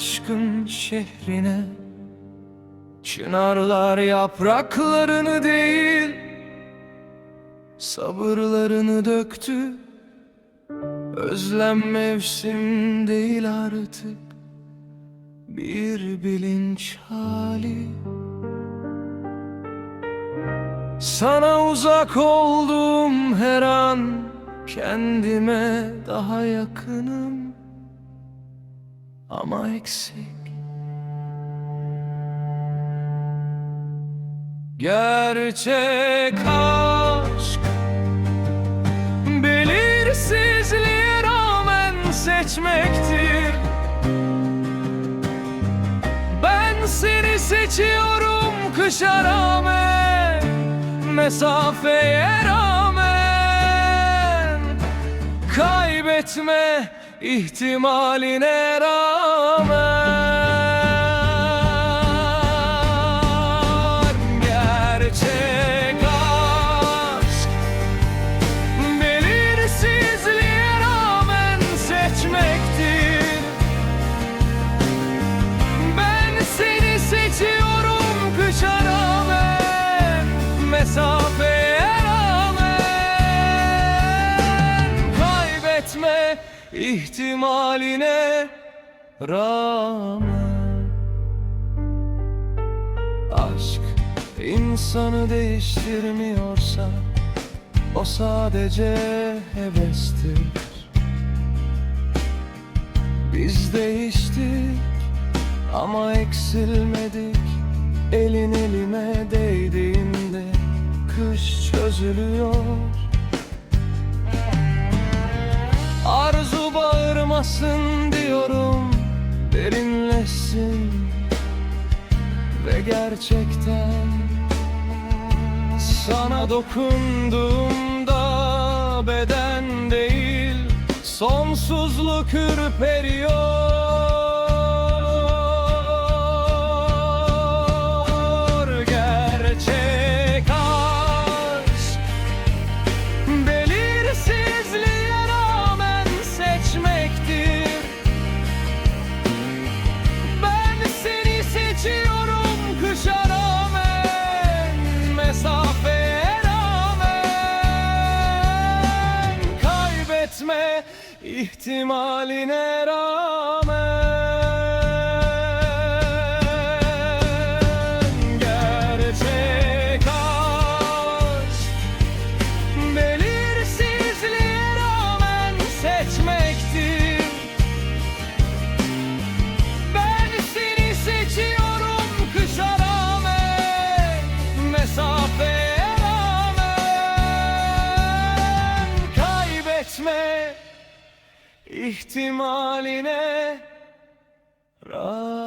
aşkın şehrine. Çınarlar yapraklarını değil Sabırlarını döktü. Özlem mevsim değil artık Bir bilinç hali. Sana uzak olduğum her an Kendime daha yakınım Ama eksik. Gerçek aşk Belirsizliğe rağmen seçmektir. Ben seni seçiyorum kışa rağmen Mesafeye rağmen Kaybetme ihtimaline rağmen ihtimaline rağmen Aşk insanı değiştirmiyorsa O sadece hevestir. Biz değiştik ama eksilmedik. Elin elime değdiğinde kış çözülüyor bağırmasın diyorum Derinleşsin Ve gerçekten Sana dokunduğumda beden değil Sonsuzluk ürperiyor ihtimaline rağmen ihtimaline rağmen